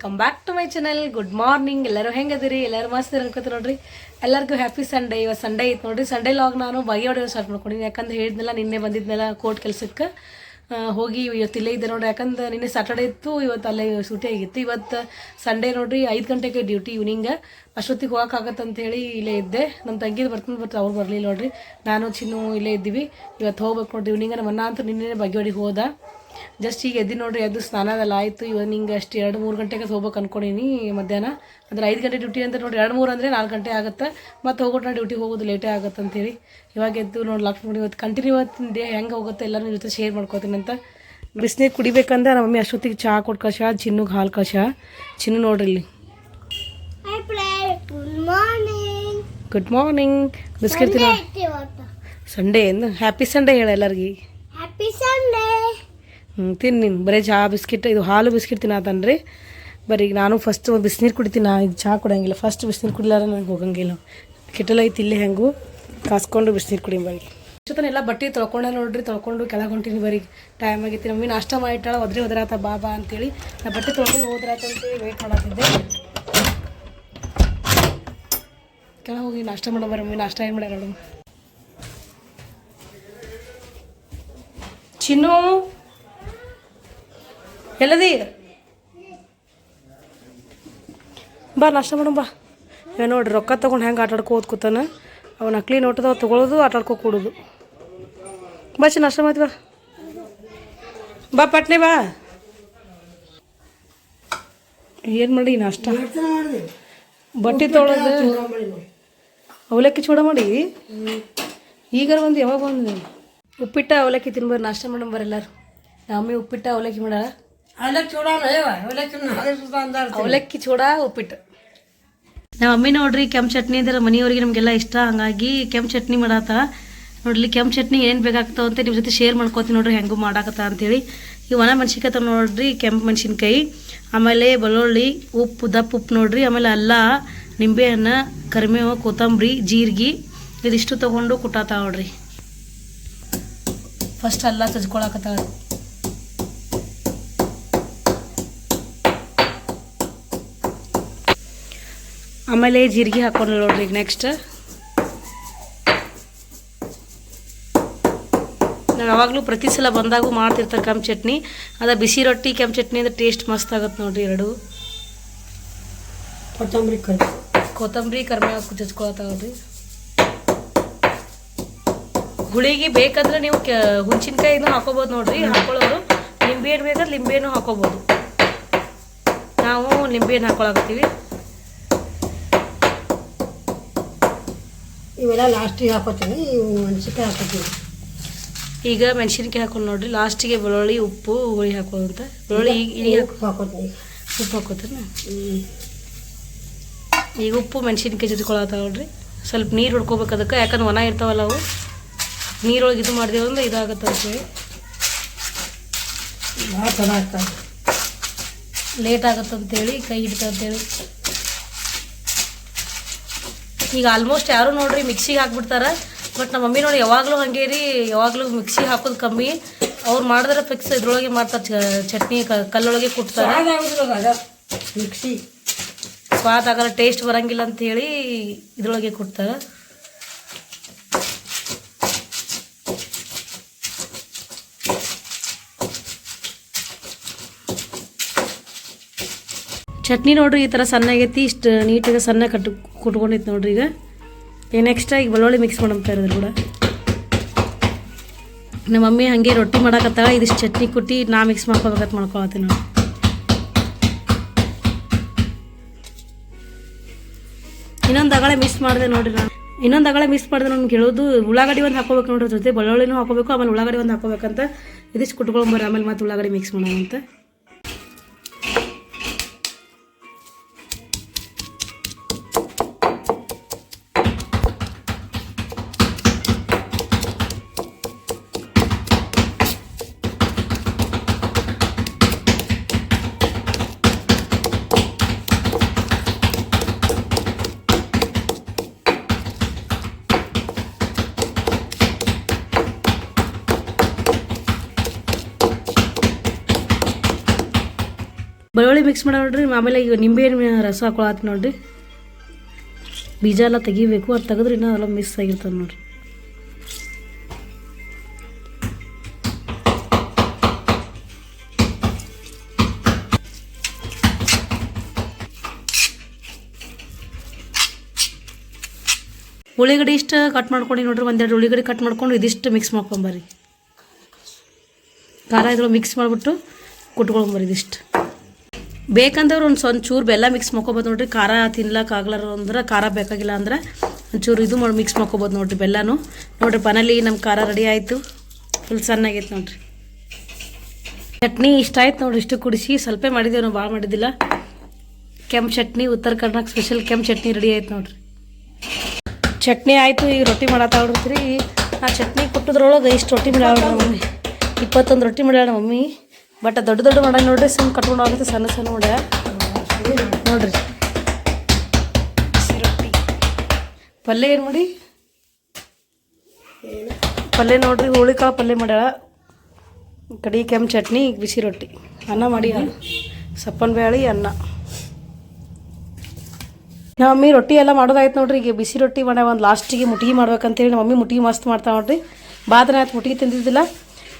Welcome back to my channel good morning ಎಲ್ಲರೂ ಹೆಂಗದಿರಿ? ಎಲ್ಲರೂ ಮಸ್ತ್ ಅನ್ಕೋತ ನೋಡ್ರಿ? ಎಲ್ಲರಿಗೂ ಹ್ಯಾಪಿ ಸಂಡೇ ಇವತ್ತು ಸಂಡೇ ಇತ್ತು ನೋಡ್ರಿ. ಸಂಡೇ ಲಾಗ್ ನಾನು ಬಗೆ ಹೊಡೆಯೋ ಸ್ಟಾರ್ಟ್ ಮಾಡ್ಕೊಂಡಿನಿ? ಯಾಕಂದ್ರೆ ಹೇಳಿದ್ನಲ್ಲ, ನಿನ್ನೆ ಬಂದಿದ್ನಲ್ಲ ಕೋರ್ಟ್ ಕೆಲಸಕ್ಕೆ. ಹೋಗಿ ಇವತ್ತು ಇಲ್ಲೇ ಇದ್ದೆ ನೋಡ್ರಿ. ಯಾಕಂದ್ರೆ ನಿನ್ನೆ ಸ್ಯಾಟರ್ಡೇ ಇತ್ತು, ಇವತ್ತು ಅಲ್ಲೇ ಸೂಟಿ ಆಗಿತ್ತು. ಇವತ್ತು ಸಂಡೇ ನೋಡ್ರಿ, ಐದು ಗಂಟೆಗೆ ಡ್ಯೂಟಿ ಈವ್ನಿಂಗ್ ಅಷ್ಟೊತ್ತಿಗೆ ಹೋಗೋಕ್ಕಾಗತ್ತೆ ಅಂತ ಹೇಳಿ ಇಲ್ಲೇ ಇದ್ದೆ. ನಮ್ಮ ತಂಗಿದು ಬರ್ತೀನಿ ಬರ್ತಾ ಅವ್ರು ಬರಲಿಲ್ಲ ನೋಡ್ರಿ. ನಾನು ಚಿನ್ನು ಇಲ್ಲೇ ಇದ್ದೀವಿ. ಇವತ್ತು ಹೋಗ್ಬೇಕು ನೋಡ್ರಿ. ಇವ್ನಿಂಗ್ ನಮ್ಮ ಅಣ್ಣ ಅಂತೂ ನಿನ್ನೆ ಬಗೆ ಹೊಡಿಗೆ ಹೋದ. ಜಸ್ಟ್ ಈಗ ಎದ್ದು ನೋಡ್ರಿ ಎದ್ದು ಸ್ನಾನದಲ್ಲ ಆಯಿತು. ಈವ್ನಿಂಗ್ ಅಷ್ಟು ಎರಡು ಮೂರು ಗಂಟೆಗೆ ಹೋಗ್ಬೇಕು ಅನ್ಕೊಂಡೀನಿ ಮಧ್ಯಾಹ್ನ. ಅಂದ್ರೆ ಐದು ಗಂಟೆ ಡ್ಯೂಟಿ ಅಂತ ನೋಡಿ ಎರಡು ಮೂರು ಅಂದರೆ ನಾಲ್ಕು ಗಂಟೆ ಆಗುತ್ತೆ. ಮತ್ತು ಹೋಗೋಣ ಡ್ಯೂಟಿಗೆ ಹೋಗೋದು ಲೇಟೇ ಆಗುತ್ತೆ ಅಂತೇಳಿ. ಇವಾಗ ಎದ್ದು ನೋಡಿ ಲಾಕ್ ನೋಡಿ ಇವತ್ತು ಕಂಟಿನ್ಯೂ ಇವತ್ತಿನ ದೇಹ ಹೆಂಗೆ ಹೋಗುತ್ತೆ ಎಲ್ಲರೂ ನಿಮ್ಮ ಜೊತೆ ಶೇರ್ ಮಾಡ್ಕೋತೀನಿ ಅಂತ. ಬಿಸಿನೀರು ಕುಡಿಬೇಕಂದ್ರೆ ನಮ್ಮ ಮಮ್ಮಿ ಅಷ್ಟೊತ್ತಿಗೆ ಚಹಾ ಕೊಟ್ಟು ಕಷ ಚಿನ್ನುಗೆ ಹಾಲು ಕಶ ಚಿನ್ನ ನೋಡ್ರಿ ಇಲ್ಲಿ. ಗುಡ್ ಮಾರ್ನಿಂಗ್ ಬಿಸ್ಕೆಟ್ ತಿನ್ನ ಸಂಡೇ ಏನು ಹ್ಯಾಪಿ ಸಂಡೇ ಹೇಳ ಎಲ್ಲರಿಗೆ. Happy Sunday. ಹ್ಞೂ ತಿನ್ನಿ ನೀನು ಬರೀ ಚಹಾ ಬಿಸ್ಕಿಟ್, ಇದು ಹಾಲು, ಬಿಸ್ಕಿಟ್ ತಿನ್ನತನ್ರಿ ಬರೀ ನಾನು ಫಸ್ಟ್ ಬಿಸಿನೀರು ಕುಡಿತೀನಿ. ನಾ ಇದು ಚಹಾ ಕೊಡೋಂಗಿಲ್ಲ. ಫಸ್ಟ್ ಬಿಸಿನೀರು ಕುಡಿಲಾರ ನನಗೆ ಹೋಗಂಗಿಲ್ಲ. ಕೆಟಲ್ ಐತಿ ಇಲ್ಲಿ ಹೆಂಗು ಕಾಸ್ಕೊಂಡು ಬಿಸಿನೀರು ಕುಡಿ ಬರೀ ಎಲ್ಲ ಬಟ್ಟೆ ತೊಳ್ಕೊಂಡೆ ನೋಡ್ರಿ, ತೊಳ್ಕೊಂಡು ಕೆಳಗೆ ಹೊಂಟೀನಿ ಬರೀ. ಟೈಮ್ ಆಗೈತಿ. ನಮ್ಮಿ ನಾಷ್ಟ ಮಾಡಿಟ್ಟಾಳ, ಒದ್ರೆ ಹೋದ್ರಾತ ಬಾ ಬಾ ಅಂತೇಳಿ. ನಾ ಬಟ್ಟೆ ತೊಳ್ಕೊಂಡು ಹೋದ್ರಾತ ಅಂತೇಳಿ ವೇಟ್ ಮಾಡತ್ತಿದ್ದೆ ಕೆಳಗೆ ಹೋಗಿ ನಾಷ್ಟ ಮಾಡೋ ಬರೀ ಮಮ್ಮಿ ನಾಷ್ಟ ಏನು ಮಾಡ್ಯಾರ ಚಿನ್ನು. ಎಲ್ಲದಿ? ಬಾ, ನಾಷ್ಟ ಮಾಡೋಣ ಬಾ. ಏ, ನೋಡ್ರಿ ರೊಕ್ಕ ತೊಗೊಂಡು ಹೆಂಗೆ ಆಟಾಡ್ಕೋದು ಕೂತಾನ? ಅವ ನಕ್ಲಿ ನೋಟದ ತೊಗೊಳೋದು, ಆಟಾಡ್ಕೋ ಕೊಡೋದು. ಕೂಡೋದು ಬಾ, ಚಿ, ನಾಷ್ಟ ಮಾಡ್ತೀವ ಬಾ. ಪಟ್ನೆ ಬಾ. ಏನು ಮಾಡಿ ನಾಷ್ಟ? ಬಟ್ಟೆ ತೊಗೊಳೋದು ಅವಲಕ್ಕಿ ಚೂಡ ಮಾಡಿ? ಈಗ ಒಂದು ಯಾವಾಗ ಬಂದು ಉಪ್ಪಿಟ್ಟ ಅವಲಕ್ಕಿ ತಿನ್ಬಾರ, ನಾಷ್ಟ ಮಾಡೋಣ ಎಲ್ಲರೂ. ನಮ್ಮ ಉಪ್ಪಿಟ್ಟ ಅವಲಕ್ಕಿ ಮಾಡಾಳ? ಅವಲಕ್ಕಿ ಚೂಡ ಉಪ್ಪಿಟ್ಟು. ನಮ್ಮ ಮಮ್ಮಿ ನೋಡ್ರಿ ಕೆಂಪು ಚಟ್ನಿ ಅಂದ್ರೆ ಮನೆಯವ್ರಿಗೆ ನಮಗೆಲ್ಲ ಇಷ್ಟ, ಹಂಗಾಗಿ ಕೆಂಪು ಚಟ್ನಿ ಮಾಡತ್ತಾರ ನೋಡ್ರಿ ಕೆಂಪು ಚಟ್ನಿ ಏನು ಬೇಕಾಗ್ತಾವ ಅಂತ ನಿಮ್ಮ ಜೊತೆ ಶೇರ್ ಮಾಡ್ಕೋತೀನಿ ನೋಡ್ರಿ, ಹೆಂಗೂ ಮಾಡಾಕತ್ತ ಅಂತೇಳಿ. ಈ ಒಣ ಮೆಣಸಿನ್ಕಾಯಿ ನೋಡ್ರಿ, ಕೆಂಪು ಮೆಣಸಿನ್ಕಾಯಿ, ಆಮೇಲೆ ಬೆಳ್ಳುಳ್ಳಿ, ಉಪ್ಪು, ದಪ್ಪ ಉಪ್ಪು ನೋಡ್ರಿ, ಆಮೇಲೆ ಅಲ್ಲ, ನಿಂಬೆಹಣ್ಣು, ಕರಿಮೇವು, ಕೊತ್ತಂಬರಿ, ಜೀರಿಗೆ, ಇದಿಷ್ಟು ತೊಗೊಂಡು ಕುಟ್ಟಾತ ನೋಡ್ರಿ. ಫಸ್ಟ್ ಅಲ್ಲ ಚಚ್ಕೊಳಕತ್ತಾಳ ಆಮೇಲೆ ಜೀರಿಗೆ ಹಾಕೊಂಡು ನೋಡ್ರಿ ಈಗ ನೆಕ್ಸ್ಟ್ ನಾನು ಯಾವಾಗಲೂ ಪ್ರತಿ ಸಲ ಬಂದಾಗೂ ಮಾಡ್ತಿರ್ತಾರೆ ಕೆಂಪು ಚಟ್ನಿ. ಅದ ಬಿಸಿ ರೊಟ್ಟಿ ಕೆಂಪು ಚಟ್ನಿ ಅಂದ್ರೆ ಟೇಸ್ಟ್ ಮಸ್ತ್ ಆಗುತ್ತೆ ನೋಡ್ರಿ ಎರಡು. ಕೊತ್ತಂಬರಿ ಕರಿ ಕೊತ್ತಂಬರಿ ಕರ್ಮೆ ಚಚ್ಕೊಳತ್ತಾವ್ರಿ ಹುಳಿಗೆ ಬೇಕಂದ್ರೆ ನೀವು ಕೆ ಹುಣ್ಸಿನ್ಕಾಯಿನೂ ಹಾಕೋಬೋದು ನೋಡ್ರಿ ಹಾಕೊಳ್ಳೋರು. ಲಿಂಬೆ ಹಣ್ಣು ಬೇಕಾದ್ರೆ ಲಿಂಬೆ ಹಣ್ಣು ಹಾಕೋಬೋದು. ನಾವು ಲಿಂಬೆ ಹಣ್ಣು ಹಾಕೊಳಕತ್ತೀವಿ. ಇವೆಲ್ಲ ಲಾಸ್ಟಿಗೆ ಹಾಕೋತೀನಿ. ಇವು ಮೆಣಸಿನ್ಕಾಯಿ ಹಾಕೋತೀನಿ. ಈಗ ಮೆಣಸಿನ್ಕಾಯಿ ಹಾಕೊಂಡು ನೋಡ್ರಿ ಲಾಸ್ಟಿಗೆ ಬೆಳ್ಳುಳ್ಳಿ ಉಪ್ಪು ಹುಳಿ ಹಾಕೋದು ಅಂತ ಬೆಳ್ಳುಳ್ಳಿ ಈಗ ಈಗ ಉಪ್ಪು ಹಾಕೋತೀನಿ. ಉಪ್ಪು ಈಗ ಉಪ್ಪು ಮೆಣಸಿನ್ಕಾಯಿ ಜೊತೆಕೊಳತ್ತಾವ ನೋಡ್ರಿ. ಸ್ವಲ್ಪ ನೀರು ಹುಡ್ಕೋಬೇಕು ಅದಕ್ಕೆ ಯಾಕಂದ್ರೆ ಒಣ ಇರ್ತಾವಲ್ಲ ಅವು. ನೀರೊಳಗೆ ಇದು ಮಾಡಿದೆವು ಅಂದ್ರೆ ಇದಾಗತ್ತೆ ಅಂತೇಳಿ ಭಾಳ ತಡ ಆಗ್ತದೆ ಲೇಟ್ ಆಗತ್ತೆ ಅಂತೇಳಿ ಕೈ ಹಿಡಿತ ಅಂತೇಳಿ ಈಗ ಆಲ್ಮೋಸ್ಟ್ ಯಾರು ನೋಡ್ರಿ ಮಿಕ್ಸಿಗೆ ಹಾಕ್ಬಿಡ್ತಾರೆ. ಬಟ್ ನಮ್ಮ ಮಮ್ಮಿ ನೋಡಿ ಯಾವಾಗಲೂ ಹಂಗೆ ರೀ ಯಾವಾಗಲೂ ಮಿಕ್ಸಿಗೆ ಹಾಕೋದು ಕಮ್ಮಿ. ಅವ್ರು ಮಾಡಿದ್ರೆ ಫಿಕ್ಸ್ ಇದ್ರೊಳಗೆ ಮಾಡ್ತಾರೆ ಚಟ್ನಿ ಕಲ್ಲೊಳಗೆ ಕುಟ್ತಾರೆ. ಮಿಕ್ಸಿ ಸ್ವಾದ ಆಗಲ್ಲ ಟೇಸ್ಟ್ ಬರಂಗಿಲ್ಲ ಅಂತ ಹೇಳಿ ಇದ್ರೊಳಗೆ ಕೊಡ್ತಾರೆ ಚಟ್ನಿ ನೋಡ್ರಿ, ಈ ಥರ ಸಣ್ಣ ಆಗೈತಿ ಇಷ್ಟು ನೀಟಾಗಿ ಸಣ್ಣ ಕಟ್ಟು ಕುಟ್ಕೊಂಡೈತಿ ನೋಡ್ರಿ ಈಗ. ಏನು ಎಕ್ಸ್ಟ್ರಾ ಈಗ ಬೆಳ್ಳುಳ್ಳಿ ಮಿಕ್ಸ್ ಮಾಡಂತ ಇರೋದ್ರ ಕೂಡ. ನಮ್ಮ ಮಮ್ಮಿ ಹಾಗೆ ರೊಟ್ಟಿ ಮಾಡಾಕತ್ತಾಳ, ಇದಿಷ್ಟು ಚಟ್ನಿ ಕುಟ್ಟಿ ನಾ ಮಿಕ್ಸ್ ಮಾಡ್ಕೋಬೇಕಂತ ಮಾಡ್ಕೊಳತ್ತೀನಿ ನೋಡಿ ಇನ್ನೊಂದು ಅಗಳ ಮಿಸ್ ಮಾಡಿದೆ ನೋಡ್ರಿ ನಾನು. ಇನ್ನೊಂದು ಅಗಳೆ ಮಿಸ್ ಮಾಡಿದೆ ನಮ್ಗೆ ಹೇಳೋದು, ಉಳ್ಳಾಗಡ್ಡಿ ಒಂದು ಹಾಕೋಬೇಕು ನೋಡ್ರಿ ಜೊತೆ ಬೆಳ್ಳುಳ್ಳಿನೂ ಹಾಕೋಬೇಕು ಆಮೇಲೆ ಉಳ್ಳಾಗಡ್ಡಿ ಒಂದು ಹಾಕೋಬೇಕಂತ ಇದಿಷ್ಟು ಕುಟ್ಕೊಂಬರ್ರಿ ಆಮೇಲೆ ಮತ್ತೆ ಉಳ್ಳಾಗಡ್ಡಿ ಮಿಕ್ಸ್ ಮಾಡೋಣ ಅಂತ ಬೆಳ್ಳುಳ್ಳಿ ಮಿಕ್ಸ್ ಮಾಡಿ ನೋಡ್ರಿ, ಆಮೇಲೆ ಈಗ ನಿಂಬೆ ಹಣ್ಣು ರಸ ಹಾಕೊಳತ್ ನೋಡ್ರಿ. ಬೀಜ ಎಲ್ಲ ತೆಗಿಬೇಕು, ಅದು ತೆಗೆದ್ರೆ ಇನ್ನೂ ಎಲ್ಲ ಮಿಸ್ ಆಗಿರ್ತದೆ ನೋಡ್ರಿ. ಉಳ್ಳಿಗಡ್ಡೆ ಇಷ್ಟು ಕಟ್ ಮಾಡ್ಕೊಂಡು ನೋಡ್ರಿ, ಒಂದೆರಡು ಉಳ್ಳಿಗಡ್ಡೆ ಕಟ್ ಮಾಡ್ಕೊಂಡು ಇದಿಷ್ಟು ಮಿಕ್ಸ್ ಮಾಡ್ಕೊಂಬರ್ರಿ ಖಾರ ಇದ್ರೊಳಗೆ ಮಿಕ್ಸ್ ಮಾಡಿಬಿಟ್ಟು ಕುಟ್ಕೊಂಬರ್ರಿ ಇದಿಷ್ಟು. ಬೇಕಂದ್ರೆ ಒಂದು ಸ್ವಲ್ಪ ಚೂರು ಬೆಲ್ಲ ಮಿಕ್ಸ್ ಮಾಡ್ಕೊಬೋದು ನೋಡ್ರಿ. ಖಾರ ತಿನ್ಲಕ್ಕೆ ಆಗ್ಲಾರ ಅಂದ್ರೆ ಖಾರ ಬೇಕಾಗಿಲ್ಲ ಅಂದ್ರೆ ಒಂಚೂರು ಇದು ಮಾಡಿ ಮಿಕ್ಸ್ ಮಾಡ್ಕೊಬೋದು ನೋಡ್ರಿ ಬೆಲ್ಲನೂ. ನೋಡ್ರಿ ಬನಲ್ಲಿ ನಮ್ಮ ಖಾರ ರೆಡಿ ಆಯಿತು. ಫುಲ್ ಸಣ್ಣಾಗೈತೆ ನೋಡ್ರಿ. ಚಟ್ನಿ ಇಷ್ಟ ಆಯ್ತು ನೋಡ್ರಿ ಇಷ್ಟು ಕುಡಿಸಿ. ಸ್ವಲ್ಪ ಮಾಡಿದ್ದೇವೆ ನಾವು, ಭಾಳ ಮಾಡಿದ್ದಿಲ್ಲ. ಕೆಂಪು ಚಟ್ನಿ, ಉತ್ತರ ಕರ್ನಾಟಕ ಸ್ಪೆಷಲ್ ಕೆಂಪು ಚಟ್ನಿ ರೆಡಿ ಆಯ್ತು ನೋಡ್ರಿ. ಚಟ್ನಿ ಆಯಿತು ಈಗ ರೊಟ್ಟಿ ಮಾಡತ್ತ ಹೊಡ್ರಿ ಆ ಚಟ್ನಿ ಕೊಟ್ಟದ್ರೊಳಗೆ ಇಷ್ಟು ರೊಟ್ಟಿ ಮಾಡ್ಯಾಳ ಮಮ್ಮಿ. ಇಪ್ಪತ್ತೊಂದು ರೊಟ್ಟಿ ಮಾಡ್ಯಾಳ ಮಮ್ಮಿ. ಬಟ್ ದೊಡ್ಡ ದೊಡ್ಡ ಮಾಡ ನೋಡ್ರಿ ಸುಮ್ಮನೆ ಕಟ್ಕೊಂಡು ಹೋಗುತ್ತೆ ಸಣ್ಣ ಸಣ್ಣ ಮಾಡ್ಯಾಳ ನೋಡ್ರಿ. ಬಿಸಿ ರೊಟ್ಟಿ ಪಲ್ಯ ಏನು ಮಾಡಿ? ಪಲ್ಯ ನೋಡ್ರಿ ಹುಳಿಕಾಳು ಪಲ್ಯ ಮಾಡ್ಯಾಳ. ಕಡಿ ಕೆಂಪು ಚಟ್ನಿ ಈಗ ಬಿಸಿ ರೊಟ್ಟಿ. ಅನ್ನ ಮಾಡಿ ಸಪ್ಪನ ಬ್ಯಾಳಿ ಅನ್ನ. ನಮ್ಮ ಮಮ್ಮಿ ರೊಟ್ಟಿ ಎಲ್ಲ ಮಾಡೋದಾಯ್ತು ನೋಡ್ರಿ. ಈಗ ಬಿಸಿ ರೊಟ್ಟಿ ಮಾಡ್ಯಾವ ಒಂದು ಲಾಸ್ಟಿಗೆ ಮುಟ್ಟಿಗೆ ಮಾಡ್ಬೇಕಂತೇಳಿ ನಮ್ಮ ಮಮ್ಮಿ ಮುಟ್ಟಿಗೆ ಮಸ್ತ್ ಮಾಡ್ತಾವೆ ನೋಡ್ರಿ. ಬಾದ್ರೆ ಆಯ್ತು ಮುಟ್ಟಿಗೆ ತಿಂದಿದ್ದಿಲ್ಲ.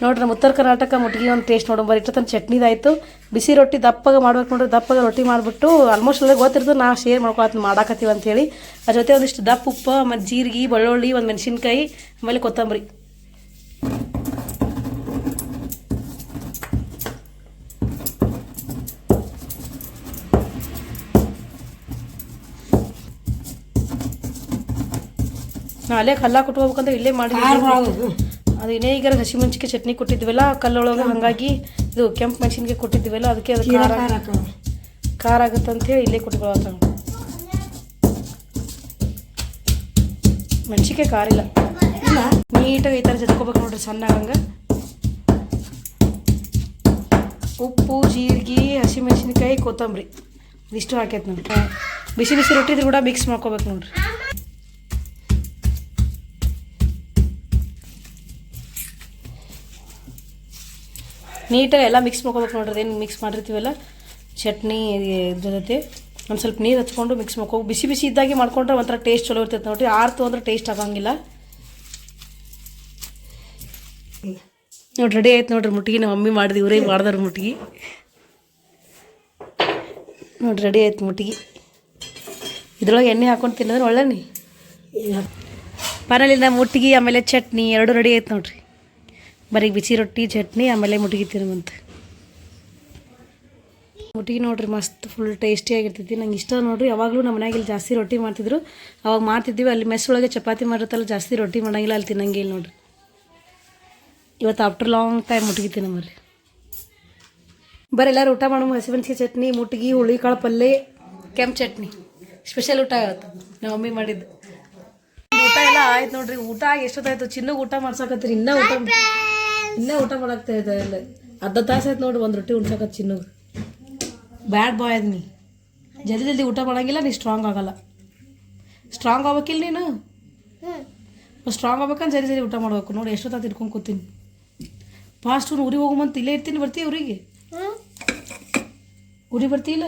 ನೋಡ್ರಿ ನಮ್ಮ ಉತ್ತರ ಕರ್ನಾಟಕ ಮುಟ್ಗಿ ಒಂದು ಟೇಸ್ಟ್ ನೋಡೋ. ಬರೀ ಇಟ್ಟು ಚಟ್ನಿದಾಯ್ತು. ಬಿಸಿ ರೊಟ್ಟಿ ದಪ್ಪಗೆ ಮಾಡ್ಬೇಕು ನೋಡ್ರಿ, ದಪ್ಪಗೆ ರೊಟ್ಟಿ ಮಾಡಿಬಿಟ್ಟು ಆಲ್ಮೋಸ್ಟ್ ಎಲ್ಲ ಗೊತ್ತಿರ್ತದೆ ನಾವು ಶೇರ್ ಮಾಡ್ಕೊತ ಮಾಡಾಕತ್ತೀವಿ ಅಂತೇಳಿ ಅದ್ರ ಜೊತೆ ಒಂದಿಷ್ಟು ದಪ್ಪ ಉಪ್ಪು, ಮತ್ತು ಜೀರಿಗೆ, ಬೆಳ್ಳುಳ್ಳಿ, ಒಂದು ಮೆಣಸಿನ್ಕಾಯಿ, ಆಮೇಲೆ ಕೊತ್ತಂಬರಿ. ಅಲ್ಲೇ ಕಲ್ಲ ಕುಟ್ಕೋಬೇಕಂದ್ರೆ ಇಲ್ಲೇ ಮಾಡಿ ಅದು ವಿನೇಗರ್ ಹಸಿ ಮುಂಚಿಗೆ ಚಟ್ನಿ ಕೊಟ್ಟಿದ್ವಲ್ಲ ಕಲ್ಲೊಳಗೆ ಹಾಗಾಗಿ ಇದು ಕೆಂಪು ಮೆಣಸಿನ್ಗೆ ಕೊಟ್ಟಿದ್ವಲ್ಲ ಅದಕ್ಕೆ ಅದು ಖಾರ ಖಾರ ಆಗುತ್ತೆ ಅಂತೇಳಿ ಇಲ್ಲೇ ಕೊಟ್ಕೊಳತ್ತ ಮೆಣಸಿಕೆ ಖಾರ ಇಲ್ಲ. ನೀಟಾಗಿ ಈ ಥರ ಜತ್ಕೋಬೇಕು ನೋಡ್ರಿ ಸಣ್ಣ ಹಂಗೆ. ಉಪ್ಪು ಜೀರಿಗೆ ಹಸಿಮೆಣಸಿನ್ಕಾಯಿ ಕೊತ್ತಂಬರಿ. ಇದಿಷ್ಟು ಹಾಕೈತೆ ನೋಡ್ರಿ. ಬಿಸಿ ಬಿಸಿ ರೊಟ್ಟಿದ್ರು ಕೂಡ ಮಿಕ್ಸ್ ಮಾಡ್ಕೋಬೇಕು ನೋಡ್ರಿ. ನೀಟಾಗಿ ಎಲ್ಲ ಮಿಕ್ಸ್ ಮಾಡ್ಕೋಬೇಕು ನೋಡ್ರಿ ಏನು ಮಿಕ್ಸ್ ಮಾಡಿರ್ತೀವಲ್ಲ? ಚಟ್ನಿ ಇದ್ರ ಜೊತೆ ಒಂದು ಸ್ವಲ್ಪ ನೀರು ಹಚ್ಕೊಂಡು ಮಿಕ್ಸ್ ಮಾಡ್ಕೋ ಬಿಸಿ ಬಿಸಿ ಇದ್ದಾಗೆ ಮಾಡ್ಕೊಂಡ್ರೆ ಒಂಥರ ಟೇಸ್ಟ್ ಚಲೋ ಇರ್ತೈತೆ ನೋಡ್ರಿ. ಆರ್ತು ಅಂದ್ರೆ ಟೇಸ್ಟ್ ಆಗಂಗಿಲ್ಲ. ನೋಡಿ ರೆಡಿ ಆಯ್ತು ನೋಡ್ರಿ ಮುಟ್ಟಿಗೆ ನಮ್ಮ ಮಮ್ಮಿ ಮಾಡಿದ್ವಿ ಇವರೇ ಮಾಡ್ದಾರ ಮುಟ್ಟಿಗೆ ನೋಡಿ ರೆಡಿ ಆಯ್ತು ಮುಟ್ಟಿಗೆ ಇದ್ರೊಳಗೆ ಎಣ್ಣೆ ಹಾಕೊಂಡು ತಿನ್ನೋದ್ರೆ ಒಳ್ಳೆನಿ ನಮ್ಮ ಮುಟ್ಟಿಗೆ ಆಮೇಲೆ ಚಟ್ನಿ ಎರಡು ರೆಡಿ ಆಯ್ತು ನೋಡ್ರಿ. ಬರೀ ಬಿಸಿ ರೊಟ್ಟಿ, ಚಟ್ನಿ, ಆಮೇಲೆ ಮುಟಗಿ ತಿನ್ನುವಂತ. ಮುಟಗಿ ನೋಡ್ರಿ, ಮಸ್ತ್ ಫುಲ್ ಟೇಸ್ಟಿಯಾಗಿರ್ತೈತಿ ನಂಗೆ ಇಷ್ಟ ನೋಡ್ರಿ, ಯಾವಾಗಲೂ ನಮ್ಮ ಮನೆಯಾಗಿಲ್ಲಿ ಜಾಸ್ತಿ ರೊಟ್ಟಿ ಮಾಡ್ತಿದ್ರು. ಅವಾಗ ಮಾಡ್ತಿದ್ದೀವಿ, ಅಲ್ಲಿ ಮೆಸ್ ಒಳಗೆ ಚಪಾತಿ ಮಾಡಿರ್ತಲ್ಲ ಜಾಸ್ತಿ ರೊಟ್ಟಿ ಮಾಡಂಗಿಲ್ಲ, ಅಲ್ಲಿ ತಿನ್ನಂಗಿಲ್ಲ ನೋಡ್ರಿ. ಇವತ್ತು ಆಫ್ಟರ್ ಲಾಂಗ್ ಟೈಮ್ ಮುಟಗಿ ತಿನ್ನಮರ್ರಿ ಬರೀ ಎಲ್ಲರೂ ಊಟ ಮಾಡೋ ಹಸಿಮೆಣಸಿಗೆ ಚಟ್ನಿ, ಮುಟ್ಗಿ ಹುಳಿ ಕಾಳು ಪಲ್ಯ ಕೆಂಪು ಚಟ್ನಿ. ಸ್ಪೆಷಲ್ ಊಟ ಇವತ್ತು ನಮ್ಮ ಮಮ್ಮಿ ಮಾಡಿದ್ದು. ಊಟ ಎಲ್ಲ ಆಯ್ತು ನೋಡ್ರಿ, ಊಟ ಎಷ್ಟೊತ್ತಾಯ್ತು, ಚಿನ್ನಗೆ ಊಟ ಮಾಡ್ಸಕತ್ರಿ ಇನ್ನೂ ಊಟ ಇನ್ನೂ ಊಟ ಮಾಡಾಕ್ತಾ ಇಲ್ಲ. ಅರ್ಧ ತಾಸು ಆಯ್ತು ನೋಡಿ ಒಂದು ರೊಟ್ಟಿ ಚಿನ್ನಗೆ ಬ್ಯಾಡ್ ಬಾಯ್ ಅದ ನೀ ಜಲ್ದಿ ಜಲ್ದಿ ಊಟ ಮಾಡಂಗಿಲ್ಲ ನೀ ಸ್ಟ್ರಾಂಗ್ ಆಗಲ್ಲ. ಸ್ಟ್ರಾಂಗ್ ಆಗ್ಬೇಕಿಲ್ಲ ನೀನು? ಸ್ಟ್ರಾಂಗ್ ಆಗ್ಬೇಕಂದ್ರೆ ಜಲ್ದಿ ಜಲ್ದಿ ಊಟ ಮಾಡ್ಬೇಕು. ನೋಡಿ ಎಷ್ಟೊತ್ತಾಯ್ತು ಇಟ್ಕೊಂಡು ಕೂತೀನಿ. ಫಾಸ್ಟ್ ಊರಿಗೆ ಹೋಗುಮಂತ ಇಲ್ಲೇ ಇರ್ತೀನಿ ಬರ್ತೀವಿ ಊರಿಗೆ? ಊರಿಗೆ ಬರ್ತೀಯಿಲ್ಲ?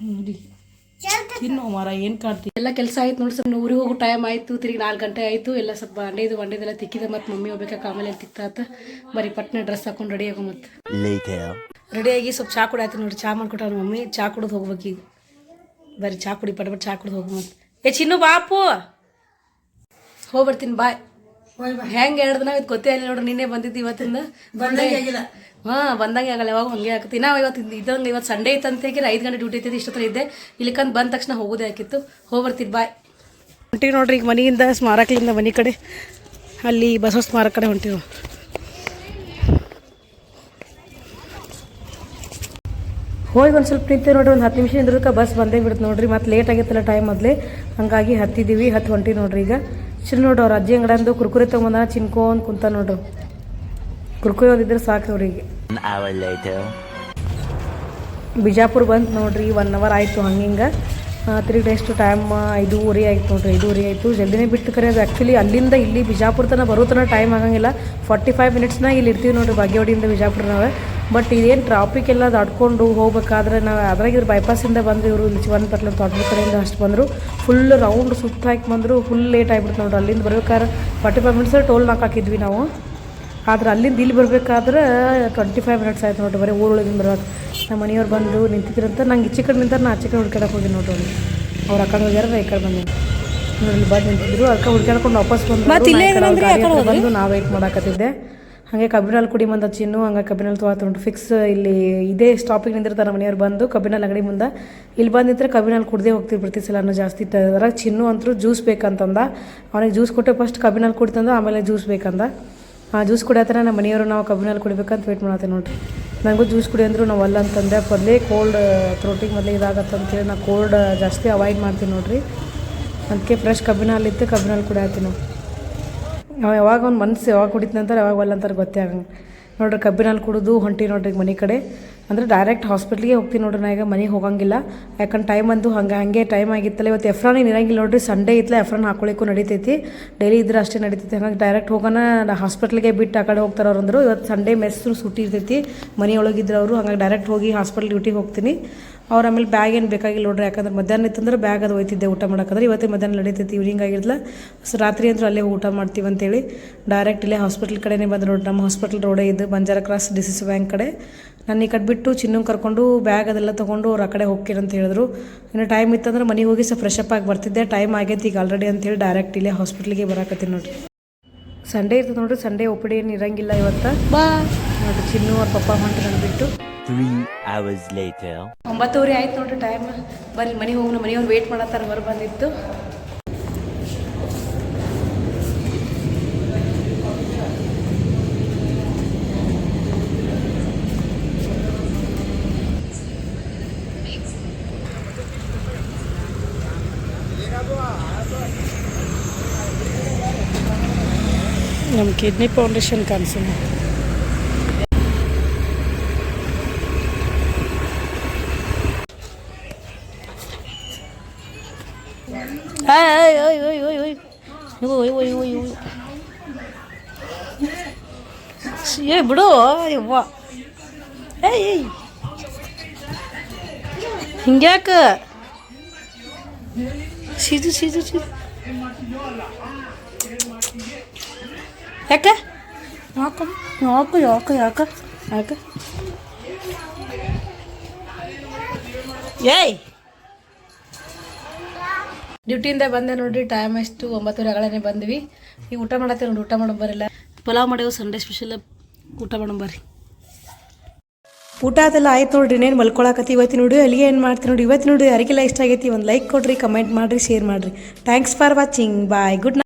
ಹ್ಞೂ ಚಲ್ತ ತಿನ್ನು ಮರ ಏನು ಕಾಣ್ತೀವಿ ಎಲ್ಲ ಕೆಲಸ ಆಯ್ತು ನೋಡಿ ಸ್ವಲ್ಪ ಊರಿಗೆ ಹೋಗೋ ಟೈಮ್ ಆಯ್ತು ತಿರುಗಿ ನಾಲ್ಕು ಗಂಟೆ ಆಯ್ತು ಎಲ್ಲ ಸ್ವಲ್ಪ ಅಂಡೇದು ಬಂಡೆದೆಲ್ಲ ತಿಕ್ಕಿದೆ ಮತ್ತು ಮಮ್ಮಿ ಹೋಗ್ಬೇಕಾ ಆಮೇಲೆ ತಿಕ್ತಾತ ಬರೀ ಪಟ್ನೆ ಡ್ರೆಸ್ ಹಾಕೊಂಡು ರೆಡಿ ಆಗೋ ಮತ್ತೆ. ರೆಡಿಯಾಗಿ ಸ್ವಲ್ಪ ಚಾ ಕುಡಿಯಾಯ್ತು ನೋಡಿ ಚಾ ಮಾಡ್ಕೊಟ್ಟಾರ ಮಮ್ಮಿ ಚಾ ಕುಡಿದು ಹೋಗ್ಬೇಕು ಈಗ. ಬರೀ ಚಾ ಕುಡಿ ಪಟ್ ಪಟ್ ಚಾ ಕುಡಿದು ಹೋಗೋ ಮತ್ತೆ. ಏ ಚಿನ್ನು ಬಾಪು ಹೋಗ್ಬರ್ತೀನಿ ಬಾಯ್ ಹೆಂಗೆ ಎರಡು ದಿನ ಇದು ಗೊತ್ತೇ ಇಲ್ಲ ನೋಡ್ರಿ ನಿನ್ನೆ ಬಂದಿದ್ದು ಇವತ್ತಿಂದ. ಬಂದಂಗೆ ಆಗಿಲ್ಲ. ಹಾಂ, ಬಂದಂಗೆ ಆಗಲ್ಲ, ಯಾವಾಗ ಹಂಗೆ ಆಗ್ತಿ ನಾವು ಇವತ್ತು ಇದ್ದಂಗೆ ಇವತ್ತು ಸಂಡೇ ಇತ್ತು ಅಂತ ಹೇಗೆ ಐದು ಗಂಟೆ ಡ್ಯೂಟಿ ಇತ್ತು ಇಷ್ಟೊತ್ತರ ಇದ್ದೆ. ಇಲ್ಲಿಕಂದು ಬಂದ ತಕ್ಷಣ ಹೋಗೋದೇ ಹೋಗಿ ಹೋಗ್ಬರ್ತೀನಿ ಬಾಯ್ ಹೊಂಟಿವಿ ನೋಡ್ರಿ, ಈಗ ಮನೆಯಿಂದ ಸ್ಮಾರಕದಿಂದ ಮನೆ ಕಡೆ. ಅಲ್ಲಿ ಬಸವ ಸ್ಮಾರಕ ಕಡೆ ಹೊಂಟಿವಿ ಹೋಗಿ ಒಂದು ಸ್ವಲ್ಪ ನಿಂತೆ ನೋಡ್ರಿ, ಒಂದು ಹತ್ತು ನಿಮಿಷ ನಿಂದ್ರಕ್ಕೆ ಬಸ್ ಬಂದೇ ಬಿಡುತ್ತೆ ನೋಡ್ರಿ. ಮತ್ತೆ ಲೇಟ್ ಆಗಿತ್ತಲ್ಲ ಟೈಮ್ ಮೊದಲೇ. ಹಂಗಾಗಿ ಹತ್ತಿದ್ದೀವಿ, ಹತ್ತು ಹೊಂಟಿ ನೋಡ್ರಿ ಈಗ. ಚಿರು ನೋಡ್ರಿ ಅವ್ರ ಅಜ್ಜಿ ಅಂಗಡಿಂದು ಕುರ್ಕುರೆ ತೊಗೊಂಬಂದ ಚಿನ್ಕೊಂಡು ಕುಂತ ನೋಡ್ರಿ ಕುರ್ಕುರೆ ಒಂದಿದ್ರೆ ಸಾಕು ಅವರಿಗೆ. ಬಿಜಾಪುರ್ ಬಂತು ನೋಡ್ರಿ ಒನ್ ಅವರ್ ಆಯಿತು ಹಂಗಿಂಗೆ. ತಿರುಗಿ ಎಷ್ಟು ಟೈಮ್ ಐದೂವರೆ ಆಯ್ತು ನೋಡ್ರಿ ಐದೂವರೆ ಆಯಿತು. ಜಲ್ದಿನೇ ಬಿಟ್ಟು ಕರೆ ಅದು ಆ್ಯಕ್ಚುಲಿ ಅಲ್ಲಿಂದ ಇಲ್ಲಿ ಬಿಜಾಪುರ ತನಕ ಬರೋ ತನಕ ಟೈಮ್ ಆಗಂಗಿಲ್ಲ. ಫಾರ್ಟಿ ಫೈವ್ ಮಿನಿಟ್ಸ್ನಾಗ ಇಲ್ಲಿ ಇರ್ತೀವಿ ನೋಡ್ರಿ ಬಾಗೇವಾಡಿಯಿಂದ ಬಿಜಾಪುರ ನಾವು ಬಟ್ ಇದೇನು ಟ್ರಾಫಿಕ್ ಎಲ್ಲ ದಾಟ್ಕೊಂಡು ಹೋಗ್ಬೇಕಾದ್ರೆ ನಾವು ಅದ್ರಾಗ ಇದ್ರ ಬೈಪಾಸಿಂದ ಬಂದು ಇವರು ಇಲ್ಲಿ ಚಿವನ್ ಪಟ್ಲ ತೋಟದ ಕಡೆಯಿಂದ ಅಷ್ಟು ಬಂದರು. ಫುಲ್ ರೌಂಡ್ ಸುತ್ತ ಹಾಕಿ ಬಂದರು ಫುಲ್ ಲೇಟ್ ಆಗಿಬಿಡ್ತು ನೋಡ್ರಿ. ಅಲ್ಲಿಂದ ಬರ್ಬೇಕಾದ್ರೆ ಫಾರ್ಟಿ ಫೈವ್ ಮಿನಿಟ್ಸ್ ಟೋಲ್ ನಾಕ್ ಹಾಕಿದ್ವಿ ನಾವು. ಆದ್ರೆ ಅಲ್ಲಿಂದ ಇಲ್ಲಿ ಬರಬೇಕಾದ್ರೆ ಟ್ವೆಂಟಿ ಫೈವ್ ಮಿನಿಟ್ಸ್ ಆಯ್ತು ನೋಡಿರಿ ಬರೀ ಊರೊಳಗಿಂದ ಬರೋದು. ನಮ್ಮ ಮನೆಯವ್ರು ಬಂದು ನಿಂತಿದ್ರಂತ ನಂಗೆ ಈಚೆ ಕಡೆ ನಿಂತಾರೆ ನಾ ಆಚೆ ಕಡೆ ಹುಡ್ಕಾಡಕ್ಕೆ ಹೋಗಿ ನೋಡ್ರಿ ಅವ್ರು ಅಕ್ಕ ಆ ಕಡೆ ಹೋಗ್ಯಾರ ಈ ಕಡೆ ಬಂದೆ ನೋಡಿ ಇಲ್ಲಿ ಬಂದು ನಿಂತಿದ್ರು ಅದಕ್ಕೆ ಹುಡ್ಕಾಡ್ಕೊಂಡು ವಾಪಸ್ ಬಂದು ಬಂದು ನಾ ವೆಯ್ಟ್ ಮಾಡಾಕತ್ತಿದ್ದೆ. ಹಾಗೆ ಕಬ್ಬಿನಲ್ಲಿ ಕುಡಿ ಬಂದ ಚಿನ್ನು ಹಂಗೆ ಕಬ್ಬಿನಲ್ಲಿ ತೊಗೊಳ್ತು ಉಂಟು ಫಿಕ್ಸ್ ಇಲ್ಲಿ ಇದೇ ಸ್ಟಾಪಿಗೆ ನಿಂತಿರ್ತಾರೆ ನಮ್ಮ ಮನೆಯವ್ರು ಬಂದು ಕಬ್ಬಿನಲ್ಲಿ ಅಂಗಡಿ ಮುಂದೆ. ಇಲ್ಲಿ ಬಂದಿದ್ರೆ ಕಬ್ಬಿನಲ್ಲಿ ಕುಡ್ದೇ ಹೋಗ್ತೀವಿ ಪ್ರತಿ ಅನ್ನೋ ಜಾಸ್ತಿ ಅದ್ರಾಗ ಚಿನ್ನು ಅಂತೂ ಜ್ಯೂಸ್ ಬೇಕಂತಂದ. ಅವನಿಗೆ ಜ್ಯೂಸ್ ಕೊಟ್ಟೆ ಫಸ್ಟ್ ಕಬ್ಬಿನಲ್ಲಿ ಕುಡ್ತಂದ ಆಮೇಲೆ ಜ್ಯೂಸ್ ಬೇಕಂದ. ಜ್ಯೂಸ್ ಕುಡಿಯತ್ತಾರ ನಮ್ಮ ಮನೆಯವರು ನಾವು ಕಬ್ಬಿನಲ್ಲಿ ಕುಡಿಬೇಕಂತ ವೇಟ್ ಮಾಡತ್ತೆ ನೋಡ್ರಿ. ನನಗೂ ಜ್ಯೂಸ್ ಕುಡಿ ಅಂದರು ನಾವು ಅಲ್ಲ ಅಂತಂದೆ ಮೊದಲೇ ಕೋಲ್ಡ್ ಥ್ರೋಟಿಗೆ ಮೊದಲೇ ಇದಾಗತ್ತೆ ಅಂತೇಳಿ ನಾನು ಕೋಲ್ಡ್ ಜಾಸ್ತಿ ಅವಾಯ್ಡ್ ಮಾಡ್ತೀನಿ ನೋಡಿರಿ. ಅದಕ್ಕೆ ಫ್ರೆಶ್ ಕಬ್ಬಿನಲ್ಲಿ ಇತ್ತು ಕಬ್ಬಿನಲ್ಲಿ ಕುಡಿಯತ್ತೀನಿ. ನಾವು ಯಾವಾಗ ಒಂದು ಮನಸ್ಸು ಯಾವಾಗ ಕುಡಿತ ನಂತರ ಯಾವಾಗ ಒಲ್ಲ ಅಂತಾರೆ ಗೊತ್ತೇ ಆಗಂಗೆ ನೋಡ್ರಿ ಕಬ್ಬಿನಲ್ಲಿ ಕುಡಿದು ಹೊಂಟಿ ನೋಡ್ರಿ ಮನೆ ಕಡೆ. ಅಂದ್ರೆ ಡೈರೆಕ್ಟ್ ಹಾಸ್ಪಿಟ್ಲಿಗೆ ಹೋಗ್ತೀನಿ ನೋಡ್ರಿ ನಾ ಈಗ, ಮನೆಗೆ ಹೋಗಂಗಿಲ್ಲ. ಯಾಕಂದ್ರೆ ಟೈಮ್ ಅಂದು ಹಂಗೆ, ಹಾಗೆ ಟೈಮ್ ಆಗಿತ್ತಲ್ಲ. ಇವತ್ತು ಎಫ್ರಾನ್ ಏನು ಇರಂಗಿಲ್ಲ ನೋಡ್ರಿ ಸಂಡೇ ಇತ್ತಲ್ಲ ಎಫ್ರಾನ್ ಹಾಕೊಳ್ಳಿಕ್ಕೂ ನಡೀತೈತಿ. ಡೈಲಿ ಇದ್ರೆ ಅಷ್ಟೇ ನಡೀತೈತಿ. ಹಂಗಾಗಿ ಡೈರೆಕ್ಟ್ ಹೋಗೋಣ ಹಾಸ್ಪಿಟ್ಲಿಗೆ ಬಿಟ್ಟು ಆ ಕಡೆ ಹೋಗ್ತಾರೆ ಅವ್ರು ಅಂದರು. ಇವತ್ತು ಸಂಡೇ ಮೆಸ್ಸು ಸುಟ್ಟಿ ಇರ್ತೈತಿ. ಮನೆಯೊಳಗಿದ್ರು ಅವರು. ಹಂಗಾಗಿ ಡೈರೆಕ್ಟ್ ಹೋಗಿ ಹಾಸ್ಪಿಟ್ಲ್ ಡ್ಯೂಟಿಗೆ ಹೋಗ್ತೀನಿ. ಅವ್ರು ಆಮೇಲೆ ಬ್ಯಾಗ್ ಏನು ಬೇಕಾಗಿಲ್ಲ ನೋಡ್ರಿ. ಯಾಕಂದ್ರೆ ಮಧ್ಯಾಹ್ನ ಇತ್ತಂದ್ರೆ ಬ್ಯಾಗ್ ಅದು ಹೋಯ್ತಿದ್ದೆ ಊಟ ಮಾಡೋಕಂದ್ರೆ. ಇವತ್ತೇ ಮಧ್ಯಾಹ್ನ ನಡೀತೈತಿ ಈವ್ನಿಂಗ್ ಆಗಿರ್ಲಿಲ್ಲ ಸೊ ರಾತ್ರಿ ಅಂದ್ರೆ ಅಲ್ಲೇ ಊಟ ಮಾಡ್ತೀವಿ ಅಂತೇಳಿ. ಡೈರೆಕ್ಟ್ ಇಲ್ಲೇ ಹಾಸ್ಪಿಟ್ಲ್ ಕಡೆನೇ ಬಂದು ನೋಡ್ರಿ. ನಮ್ಮ ಹಾಸ್ಪಿಟ್ಲ್ ರೋಡೇ ಇದು Banjara cross D C C bank ಕಡೆ. ನಾನು ಈ ಕಡೆ ಬಿಟ್ಟು ಚಿನ್ನು ಕರ್ಕೊಂಡು ಬ್ಯಾಗ್ ಅದೆಲ್ಲ ತೊಗೊಂಡು ಅವ್ರು ಆ ಕಡೆ ಹೋಗ್ತೀರಿ ಅಂತ ಹೇಳಿದ್ರು. ಇನ್ನು ಟೈಮ್ ಇತ್ತಂದ್ರೆ ಮನೆಗೆ ಹೋಗಿ ಸಹ ಫ್ರೆಶ್ ಅಪ್ ಆಗಿ ಬರ್ತಿದ್ದೆ. ಟೈಮ್ ಆಗೈತಿ ಈಗ ಆಲ್ರೆಡಿ ಅಂತೇಳಿ ಡೈರೆಕ್ಟ್ ಇಲ್ಲೇ ಹಾಸ್ಪಿಟ್ಲಿಗೆ ಬರಾಕತ್ತೀನಿ ನೋಡ್ರಿ. ಸಂಡೇ ಇರ್ತದೆ ನೋಡ್ರಿ. ಸಂಡೇ ಒಪ್ಪಿಡಿ ಏನು ಇರಂಗಿಲ್ಲ ಇವತ್ತು. ಬಾ. ನೋಡ್ರಿ ಚಿನ್ನು ಅವ್ರ ಪಪ್ಪ ಹೊಂಟು ಅಂದ್ಬಿಟ್ಟು ಬಿಟ್ಟು. Three hours later. ಒಂಬತ್ತುವರೆ ಆಯ್ತು ನೋಡ್ರಿ ಟೈಮ್ ಬರ್ರಿ ಮನೆಗೆ ಹೋಗಿ ನಮ್ಮ ಮನೆಯವ್ರು ವೇಟ್ ಮಾಡತ್ತಾರ. ಹೊರ ಬಂದಿತ್ತು ನಮ್ಮ kidney foundation ಕಾಣಿಸೋಣ ơi ơi ơi ơi ơi ôi ôi ôi ôi ஏய் விடு வா ஏய் ஏய் இங்கேக்க சீது சீது சீது ஏக்க யாக்கம் யாக்க யாக்க யாக்க யாக்க ஏய் ಡ್ಯೂಟಿಯಿಂದ ಬಂದೆ ನೋಡ್ರಿ ಟೈಮ್ ಎಷ್ಟು? ಒಂಬತ್ತುವರೆ ಅಗಳೇ ಬಂದ್ವಿ. ಈಗ ಊಟ ಮಾಡತ್ತೆ ನೋಡಿ ಊಟ ಮಾಡೋ ಬರಲ್ಲ. ಪಲಾವ್ ಮಾಡೇವು ಸಂಡೇ ಸ್ಪೆಷಲ್ ಊಟ ಮಾಡೋ ಬರ್ರಿ. ಊಟ ಅದೆಲ್ಲ ಆಯ್ತು ನೋಡ್ರಿ ಇನ್ನೇನು ಮಲ್ಕೊಳಕತ್ತಿ ಇವತ್ತು ನೋಡಿ ಅಲ್ಲಿಗೆ ಏನು ಮಾಡ್ತೀನಿ ನೋಡಿ ಇವತ್ತು ನೋಡಿ ಯಾರಿಗೆಲ್ಲ ಇಷ್ಟ ಆಗೈತಿ ಒಂದು ಲೈಕ್ ಕೊಡ್ರಿ ಕಮೆಂಟ್ ಮಾಡಿರಿ ಶೇರ್ ಮಾಡಿರಿ. Thanks for watching bye good